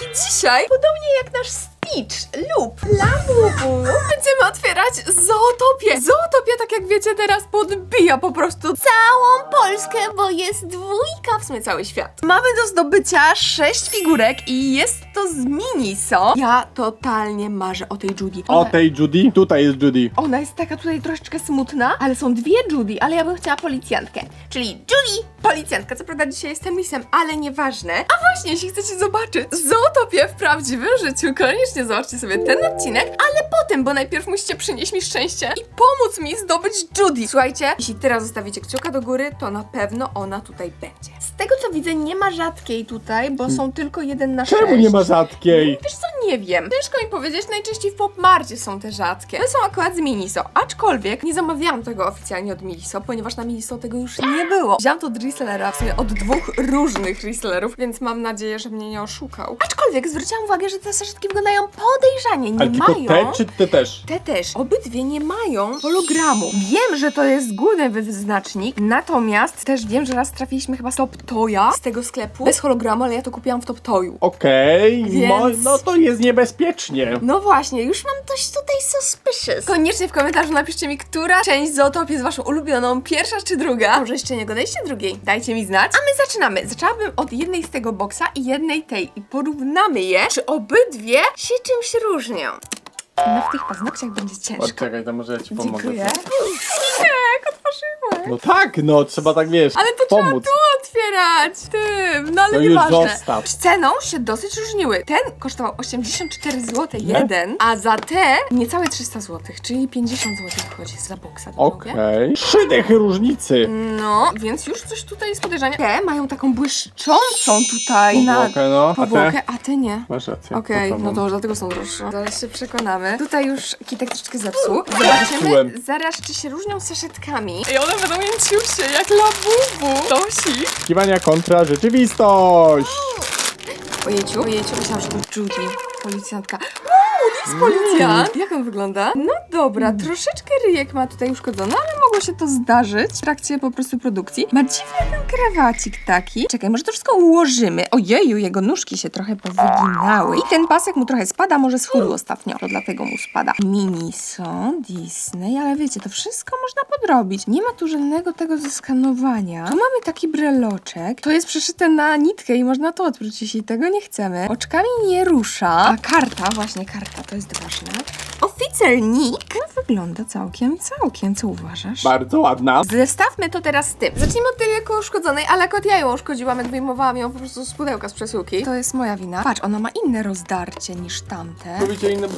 koleżanki, dzisiaj, podobnie jak nasz Stitch lub Labubu, będziemy otwierać Zootopię. Zootopia, tak jak wiecie, teraz podbija po prostu całą Polskę, bo jest dwójka, w sumie cały świat. Mamy do zdobycia sześć figurek i jest to z Miniso. Ja totalnie marzę o tej Judy. O Ona- tej Judy? Tutaj jest Judy. ona jest taka tutaj troszeczkę smutna, ale są dwie Judy, ale ja bym chciała policjantkę. Czyli Judy, policjantka. Co prawda dzisiaj jestem lisem, ale nieważne. A właśnie, jeśli chcecie zobaczyć Zootopię w prawdziwym życiu, koniecznie zobaczcie sobie ten odcinek, ale potem, bo najpierw musicie przynieść mi szczęście i pomóc mi zdobyć Judy. Słuchajcie, jeśli teraz zostawicie kciuka do góry, to na pewno ona tutaj będzie. Z tego co widzę, nie ma rzadkiej tutaj, bo są tylko jeden na Czemu sześć. nie ma rzadkiej? Wiesz co, nie wiem. Ciężko mi powiedzieć, najczęściej w Popmarcie są te rzadkie. One są akurat z Miniso, aczkolwiek nie zamawiałam tego oficjalnie od Miniso, ponieważ na Miniso tego już nie było. Wziąłam to od resellera, w sumie od dwóch różnych resellerów, więc mam nadzieję, że mnie nie oszukał. Aczkolwiek zwróciłam uwagę, że te saszetki wyglądają podejrzanie, nie Ale tylko mają... te, czy te też? Te też. Obydwie nie mają hologramu. Wiem, że to jest główny wyznacznik, natomiast też wiem, że raz trafiliśmy chyba z Top Toya z tego sklepu bez hologramu, ale ja to kupiłam w Top Toyu. Okej, Więc- mo- no to jest niebezpiecznie. No właśnie, już mam coś tutaj suspicious. Koniecznie w komentarzu napiszcie mi, która część Zootopii jest waszą ulubioną, pierwsza czy druga. Może jeszcze nie oglądaliście drugiej? Dajcie mi znać. A my zaczynamy. Zaczęłabym od jednej z tego boksa i jednej tej i porównamy je, czy obydwie się czymś różnią. No w tych paznokciach będzie ciężko. Poczekaj, to może ja ci pomogę. Dziękuję. Jak otworzyłeś. No tak, no trzeba tak wiesz, Ale to trzeba pomóc. tu otwierać, tym, no ale No już nieważne. zostaw. Z ceną się dosyć różniły. Ten kosztował 84 zł jeden, a za te niecałe 300 zł, czyli 50 zł wychodzi za boksa. Okej. Trzy dechy różnicy. No, więc już coś tutaj jest podejrzania. Te mają taką błyszczącą tutaj na Powłokę, no. A te? powłokę, a te nie. Masz rację. Okej, to no to dlatego są droższe. Zaraz się przekonamy. Tutaj już kitek troszeczkę zepsuł. Zobaczymy Zepsułem. zaraz, czy się różnią saszetkami. I one będą mięciusie, jak labubu. Tosi. Oczekiwania kontra rzeczywistość. Ojejciu, ojejciu, myślałam, że to Judy, policjantka. To jest policjant! Jak on wygląda? No dobra, troszeczkę ryjek ma tutaj uszkodzony, ale mogło się to zdarzyć w trakcie po prostu produkcji. Ma dziwny ten krawacik taki. Czekaj, może to wszystko ułożymy. Ojeju, jego nóżki się trochę powyginały. I ten pasek mu trochę spada, może schudł ostatnio, to dlatego mu spada. Miniso, Disney, ale wiecie, to wszystko można podrobić. Nie ma tu żadnego tego zeskanowania. Tu mamy taki breloczek. To jest przeszyte na nitkę i można to odwrócić, jeśli tego nie chcemy. Oczkami nie rusza. A karta, właśnie karta, to jest ważne. No, wygląda całkiem, całkiem. Co uważasz? Bardzo ładna. Zestawmy to teraz z tym. Zacznijmy od tej jako uszkodzonej, ale akurat ja ją uszkodziłam, jak wyjmowałam ją po prostu z pudełka z przesyłki. To jest moja wina. Patrz, ona ma inne rozdarcie niż tamte. Powiecie inne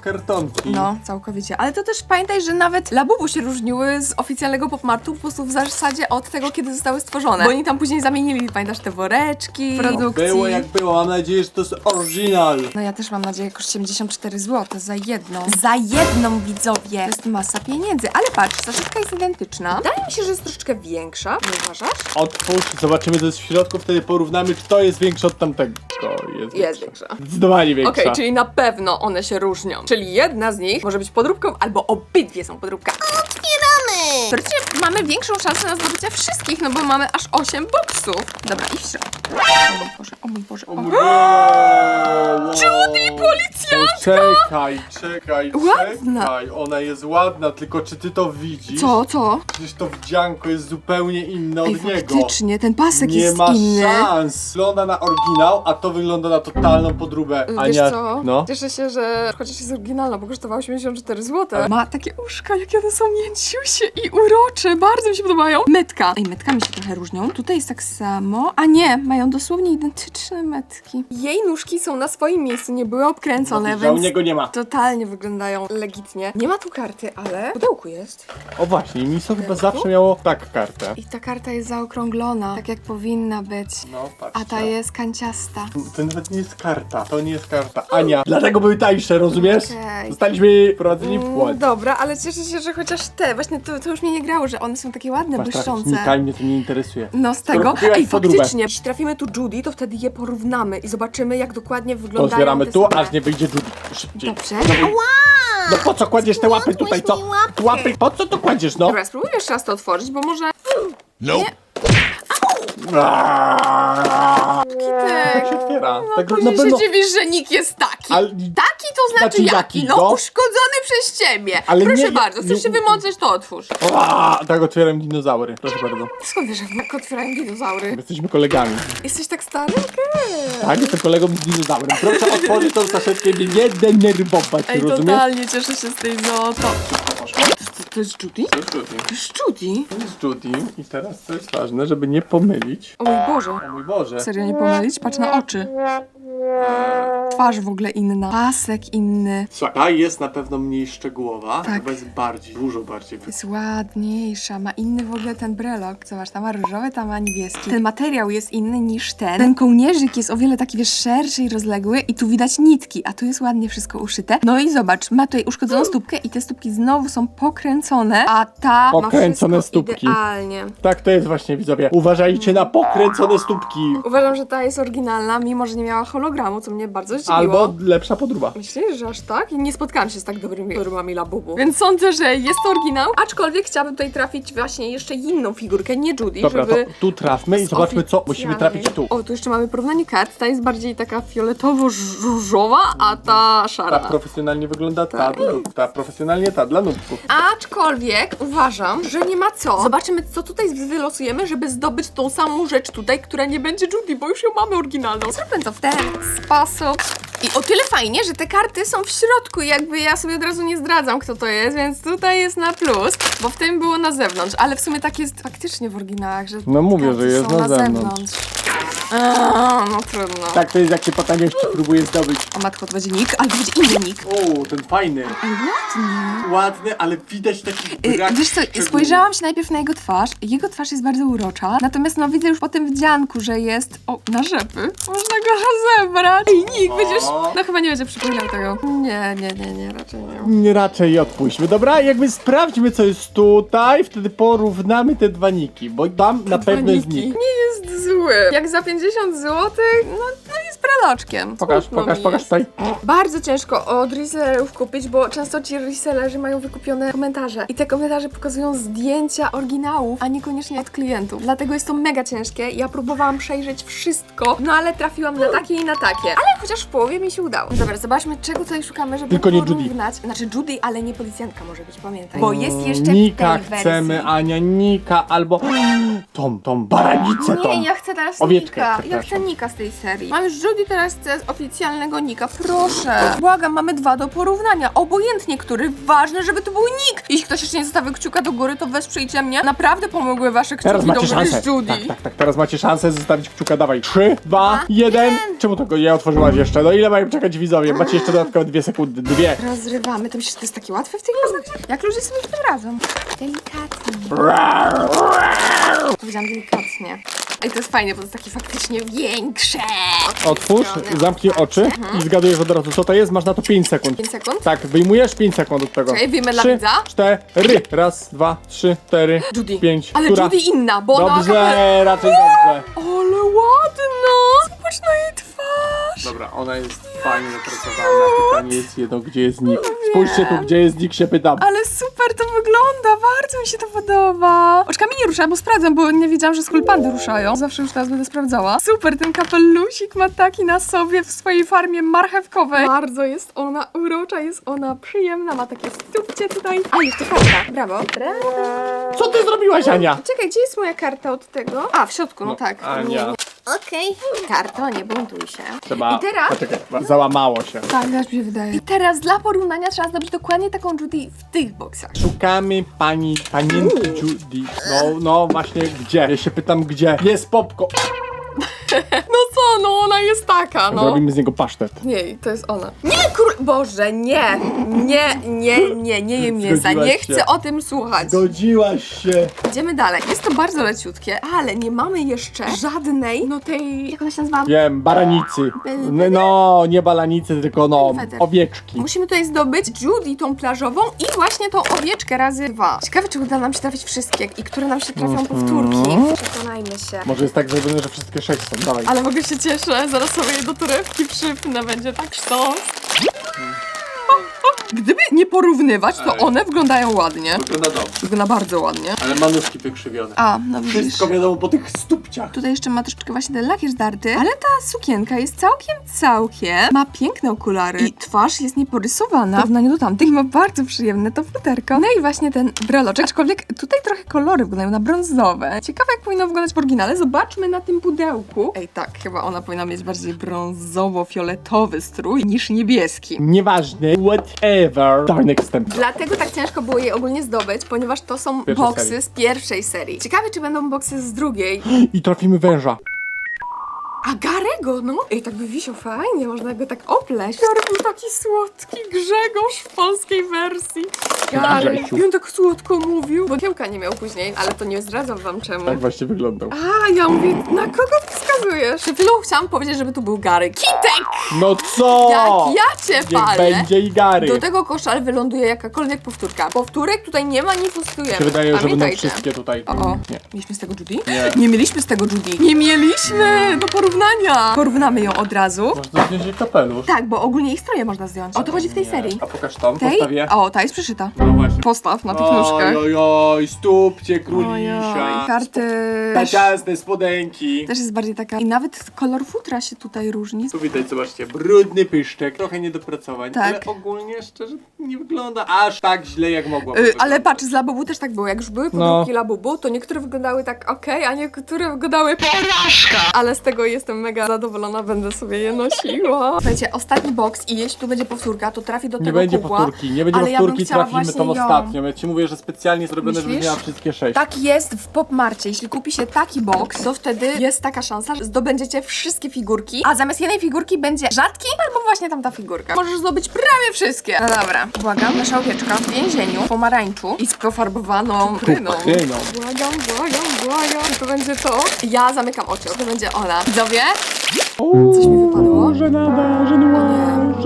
kartonki. No, całkowicie. Ale to też pamiętaj, że nawet Labubu się różniły z oficjalnego popmartu po prostu w zasadzie od tego, kiedy zostały stworzone. Bo oni tam później zamienili, pamiętasz, te woreczki, No, produkcji. było jak było, mam nadzieję, że to jest oryginal. No ja też mam nadzieję, koszt 74 zł za jedną. Za jedną, widzowie! To jest masa pieniędzy. Ale patrz, saszetka jest identyczna. Wydaje mi się, że jest troszeczkę większa. Nie uważasz? Otwórz, zobaczymy co jest w środku, wtedy porównamy, czy to jest większe od tamtego. To jest, Jest większa. Zdecydowanie większa. Okej, czyli na pewno one się różnią. Czyli jedna z nich może być podróbką, albo obydwie są podróbkami. Otwieramy! Teoretycznie mamy większą szansę na zdobycie wszystkich, no bo mamy aż 8 boksów. Dobra, i w środku. O mój Boże, o mój Boże. O mój Boże. Judy, policjant! Czekaj, czekaj, Ładna. czekaj. Ona jest ładna, tylko czy ty to widzisz? Co, co? Przecież to wdzianko jest zupełnie inne Ej, od niego. faktycznie, ten pasek Nie jest ma inny. szans. Wygląda na oryginał, a to wygląda na totalną podróbę. Wiesz Ania, co? no. Cieszę się, że chociaż jest oryginalna, bo kosztowała 84 zł. Ma takie uszka, jakie one są mięciusie i urocze. Bardzo mi się podobają. Metka. Ej, metkami się trochę różnią. Tutaj jest tak samo. A nie, mają dosłownie identyczne metki. Jej nóżki są na swoim miejscu, nie były obkręcone, Że u więc... niego nie ma. Totalnie wyglądają legitnie. Nie ma tu karty, ale w pudełku jest. O właśnie, Miso chyba zawsze miało tak kartę. I ta karta jest zaokrąglona, tak jak powinna być. No, patrzcie. A ta jest kanciasta. To nawet nie jest karta, to nie jest karta. Ania, dlatego były tańsze, rozumiesz? Okej. Zostaliśmy wprowadzeni w Mm, błąd. Dobra, ale cieszę się, że chociaż te, właśnie to, to już mnie nie grało, że one są takie ładne, Patrz, tak, błyszczące. znikaj, mnie to nie interesuje. No z Skoro tego. kupiłaś Ej, podróbę. faktycznie, jeśli trafimy tu Judy, to wtedy je porównamy i zobaczymy, jak dokładnie To wyglądają zbieramy te tu, same. aż nie wyjdzie Judy. Szybciej. Dobrze. No, no po co kładziesz te łapy tutaj, co? Łapy, po co to kładziesz, no? Dobra, spróbuj jeszcze raz to otworzyć, bo może... Nie, Aaaa! Kitek. Się otwiera? otwiera. Tak Później na pewno... się dziwisz, że nick jest taki. Ale- Taki to znaczy, Znaczy jaki? jaki, No, no? uszkodzony przez ciebie. Ale Proszę nie- bardzo, chcesz nie- się wymącać, to otwórz. Ła, tak otwieram dinozaury. Proszę bardzo. Skąd wiesz, jak otwierają dinozaury? Jesteśmy kolegami. Jesteś tak stary? Okej. Tak, jestem kolegą z dinozaurem. Proszę otworzyć tą saszetkę i mnie nie denerwować, Ej, rozumiesz? totalnie cieszę się z tej no to. Jest Judy? To jest Judy. To jest Judy? To jest Judy. I teraz co jest ważne, żeby nie pomylić. O mój Boże. O mój Boże. Serio nie pomylić? Patrz na oczy. Twarz w ogóle inna. Pasek inny. Słuchaj, ta jest na pewno mniej szczegółowa. Tak. Chyba jest bardziej, dużo bardziej. Jest ładniejsza, ma inny w ogóle ten brelok. Zobacz, ta ma różowy, ta ma niebieski. Ten materiał jest inny niż ten. Ten kołnierzyk jest o wiele taki, wiesz, szerszy i rozległy i tu widać nitki, a tu jest ładnie wszystko uszyte. No i zobacz, ma tutaj uszkodzoną stópkę i te stópki znowu są pokręcone, a ta Pokręcone ma wszystko stópki. idealnie. Tak to jest właśnie, widzowie. Uważajcie na pokręcone stópki. Uważam, że ta jest oryginalna, mimo że nie miała hologramu, co mnie bardzo zdziwiło. Albo lepsza podróba. Myślisz, że aż tak? Nie spotkałam się z tak dobrymi formami Labubu. Więc sądzę, że jest to oryginał. Aczkolwiek chciałabym tutaj trafić właśnie jeszcze inną figurkę, nie Judy, Dobra, to żeby... tu trafmy i zobaczmy co musimy trafić tu. O, tu jeszcze mamy porównanie kart. Ta jest bardziej taka fioletowo-różowa, a ta szara. Ta profesjonalnie wygląda ta dla nubków. Ta profesjonalnie ta dla nubków. Aczkolwiek uważam, że nie ma co. Zobaczymy, co tutaj wylosujemy, żeby zdobyć tą samą rzecz tutaj, która nie będzie Judy, bo już ją mamy oryginalną. Zróbmy to w ten sposób. I o tyle fajnie, że te karty są w środku, i jakby ja sobie od razu nie zdradzam, kto to jest, więc tutaj jest na plus, bo w tym było na zewnątrz, ale w sumie tak jest faktycznie w oryginałach, że No mówię, karty że jest są na zewnątrz. No trudno. Tak to jest jak się po taniości próbuje zdobyć. O matko, to będzie nick, ale to będzie inny nick. O, ten fajny. Ładnie. Ładny, ale widać taki Y, brak Wiesz co, szczegółów. spojrzałam się najpierw na jego twarz. Jego twarz jest bardzo urocza. Natomiast no widzę już po tym wdzianku, że jest. O, na rzepy. Można go rozebrać. Ej, Nick, będziesz. No chyba nie będzie przypominał tego. Nie, nie, nie, nie, raczej nie. Nie, raczej odpuśćmy. Dobra, jakby sprawdźmy co jest tutaj, wtedy porównamy te dwa niki, bo tam na pewno jest Niki. nik. Nie jest Jak za 50 zł, no, no jest breloczkiem. Pokaż, Smutno pokaż, mi pokaż jest. tutaj. Bardzo ciężko od resellerów kupić, bo często ci resellerzy mają wykupione komentarze i te komentarze pokazują zdjęcia oryginałów, a niekoniecznie od klientów. Dlatego jest to mega ciężkie. Ja próbowałam przejrzeć wszystko, no ale trafiłam na takie i na takie. Ale chociaż w połowie mi się udało. Dobra, zobaczmy czego tutaj szukamy, żeby Tylko nie Judy. porównać. Znaczy Judy, ale nie policjantka może być, pamiętaj. Bo jest jeszcze Nika w tej chcemy, wersji. Ania, Nika albo tą, tą baranicę tą. Nie, ja chcę teraz Owieczkę, Nika. Ja przepraszam. chcę Nika z tej serii. Mam już Judy, teraz chcę z oficjalnego Nika. Proszę. Błagam, mamy dwa do porównania. Obojętnie który. Ważne, żeby to był Nick. Jeśli ktoś jeszcze nie zostawił kciuka do góry, to wesprzyjcie mnie. Naprawdę pomogły wasze kciuki Teraz do macie góry szansę. z Judy. Tak, tak, tak, teraz macie szansę zostawić kciuka, dawaj. 3, 2, Dwa, 1. jeden. Czemu tego nie otworzyłaś jeszcze? No ile mają czekać widzowie? Macie jeszcze dodatkowe dwie sekundy. Dwie. Rozrywamy. To myślisz, że to jest takie łatwe w tych paznokciach? Jak ludzie sobie to radzą? Delikatnie. Powiedziałam delikatnie. Ej, to jest fajne, bo to jest takie faktycznie większe. Otwórz, zamknij oczy i zgadujesz od razu co to jest. Masz na to 5 sekund. 5 sekund. Tak, wyjmujesz 5 sekund od tego. Czekaj, wiemy dla Trzy, widza. cztery. Raz, dwa, trzy, cztery, Judy. pięć. Ale Która? Judy inna, bo ona Dobrze, raczej dobrze. Ale ładna! Zobacz na jej twarz! Dobra, ona jest fajnie zapracowana. Pytanie jest jedno, gdzie jest nick. Spójrzcie tu, gdzie jest nick, się pytam. Ale super to wygląda, bardzo mi się to podoba. Oczkami nie ruszam, bo sprawdzam, bo nie wiedziałam, że skulpandy ruszają. Zawsze już teraz będę sprawdzała. Super, ten kapelusik ma taki na sobie w swojej farmie marchewkowej. Bardzo jest ona urocza, jest ona przyjemna, ma takie stópcie tutaj. A, jeszcze karta. Brawo. Brawo. Co ty zrobiłaś, Ania? Czekaj, gdzie jest moja karta od tego? A, w środku, no, tak. Ania. Okej. Karto, nie buntuj się. Trzeba... I teraz... Poczekaj, załamało się. Tak, też mi się wydaje. I teraz dla porównania trzeba zdobyć dokładnie taką Judy w tych boksach. Szukamy pani, panienki Judy. No, no właśnie, gdzie? Ja się pytam, gdzie? Jest popko. No no ona jest taka, no. Zrobimy z niego pasztet. Nie, to jest ona. Nie, kur... Boże, nie! Nie, nie, nie, nie jem mięsa. Zgodziłaś Nie się. chcę o tym słuchać. Zgodziłaś się. Idziemy dalej. Jest to bardzo leciutkie, ale nie mamy jeszcze żadnej, no tej... Jak ona się nazywa? Wiem, baranicy. No, no, nie balanicy, tylko no, owieczki. Musimy tutaj zdobyć Judy tą plażową i właśnie tą owieczkę razy dwa. Ciekawe, czy uda nam się trafić wszystkie i które nam się trafią powtórki. Przekonajmy się. Może jest tak zrobione, że wszystkie sześć są. Dawaj. Ale w ogóle się cieszę, zaraz sobie do torebki przypnę, będzie tak sztos. Gdyby nie porównywać, to one wyglądają ładnie. Wygląda dobrze. Wygląda bardzo ładnie. Ale ma nóżki wykrzywione. A, no widzisz. Wszystko wiadomo po tych stópciach. Tutaj jeszcze ma troszeczkę właśnie ten lakier zdarty, ale ta sukienka jest całkiem, całkiem. Ma piękne okulary i twarz jest nieporysowana w porównaniu do tamtych. Ma bardzo przyjemne to futerko. No i właśnie ten breloczek, aczkolwiek tutaj trochę kolory wyglądają na brązowe. Ciekawe jak powinno wyglądać w oryginale. Zobaczmy na tym pudełku. Ej, tak, chyba ona powinna mieć bardziej brązowo-fioletowy strój niż niebieski. Nieważne, whatever. Step. Dlatego tak ciężko było jej ogólnie zdobyć, ponieważ to są Pierwszej boksy serii. z pierwszej serii. Ciekawe, czy będą boksy z drugiej. I trafimy węża. A Garego, no. Ej, tak by wisiał fajnie, można go tak opleść. Gary był taki słodki Grzegorz w polskiej wersji. Gary, Grzesiu. i on tak słodko mówił, bo kiełka nie miał później, ale to nie zdradzam wam czemu. Tak właśnie wyglądał. A, ja mówię, na kogo ty wskazujesz? Przed chwilą chciałam powiedzieć, żeby tu był Gary. Kitek! No co? Jak ja cię Niech palę! będzie i Gary. Do tego kosza wyląduje jakakolwiek powtórka. Powtórek tutaj nie ma, nie fustujemy. się wydaje, że będą wszystkie tutaj. O, o. Nie. Mieliśmy z tego Judy? Nie. Nie mieliśmy z tego Judy. Nie mieliśmy! Do porównania. Porównamy ją od razu. Można zdjąć jej kapelusz. Tak, bo ogólnie ich stroje można zdjąć. O to chodzi w tej Nie. serii. A pokaż tą, Tej? postawię. O, ta jest przyszyta. No właśnie. Postaw na tych nóżkach. oj, oj, stópcie Ojoj, królisia. karty. Na ciasne spodenki. Też jest bardziej taka. I nawet kolor futra się tutaj różni. Tu widać, zobaczcie, brudny pyszczek, trochę niedopracowań, Tak. ale ogólnie szczerze nie wygląda aż tak źle jak mogło. Yy, ale patrz, z Labubu też tak było. Jak już były No. podróbki Labubu, to niektóre wyglądały tak okej, a niektóre wyglądały porażka. Ale z tego jestem mega zadowolona, będę sobie je nosiła. Słuchajcie, ostatni box i jeśli tu będzie powtórka, to trafi do Nie tego będzie pudła. powtórki, nie będzie ale ja bym powtórki, chciała trafimy właśnie tą ją. ostatnią. Ja ci mówię, że specjalnie zrobione, żeby Myślisz? miała wszystkie sześć. Tak jest w Popmarcie. Jeśli kupi się taki box, to wtedy jest taka szansa, zdobędziecie wszystkie figurki, a zamiast jednej figurki będzie rzadki albo właśnie tamta figurka. Możesz zdobyć prawie wszystkie. No dobra, błagam, nasza owieczka w więzieniu, w pomarańczu i z pofarbowaną kryną. Kryną. Błagam, błagam, błagam. To będzie to? Ja zamykam oczy, to będzie ona. Widzowie? Coś mi wypadło? Żenada, żenua, O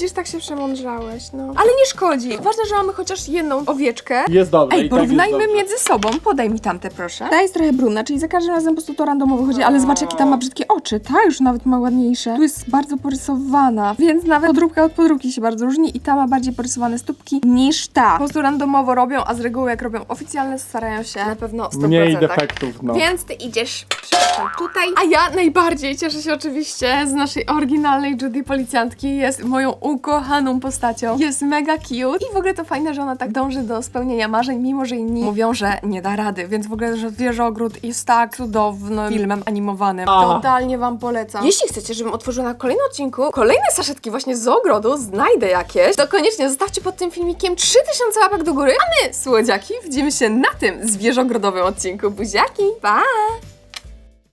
widzisz, tak się przemądrzałeś, no. Ale nie szkodzi. Ważne, że mamy chociaż jedną owieczkę. Jest dobrze. Ej, i tak porównajmy jest dobrze. między sobą. Podaj mi tamte, proszę. Ta jest trochę brudna, czyli za każdym razem po prostu to randomowo chodzi, ale zobacz, jakie tam ma brzydkie oczy. Ta już nawet ma ładniejsze. Tu jest bardzo porysowana, więc nawet podróbka od podróbki się bardzo różni i ta ma bardziej porysowane stópki niż ta. Po prostu randomowo robią, a z reguły jak robią oficjalne, starają się na pewno 100%. Mniej defektów, no. Więc ty idziesz, przepraszam, tutaj. A ja najbardziej cieszę się oczywiście z naszej oryginalnej Judy Policjantki. Jest moją ukochaną postacią. Jest mega cute i w ogóle to fajne, że ona tak dąży do spełnienia marzeń, mimo że inni mówią, że nie da rady. Więc w ogóle, że Wieżogród jest tak cudownym filmem animowanym. A. Totalnie wam polecam. Jeśli chcecie, żebym otworzyła na kolejnym odcinku kolejne saszetki właśnie z ogrodu, znajdę jakieś, to koniecznie zostawcie pod tym filmikiem 3000 łapek do góry, a my, słodziaki, widzimy się na tym zwierzogrodowym odcinku. Buziaki, pa!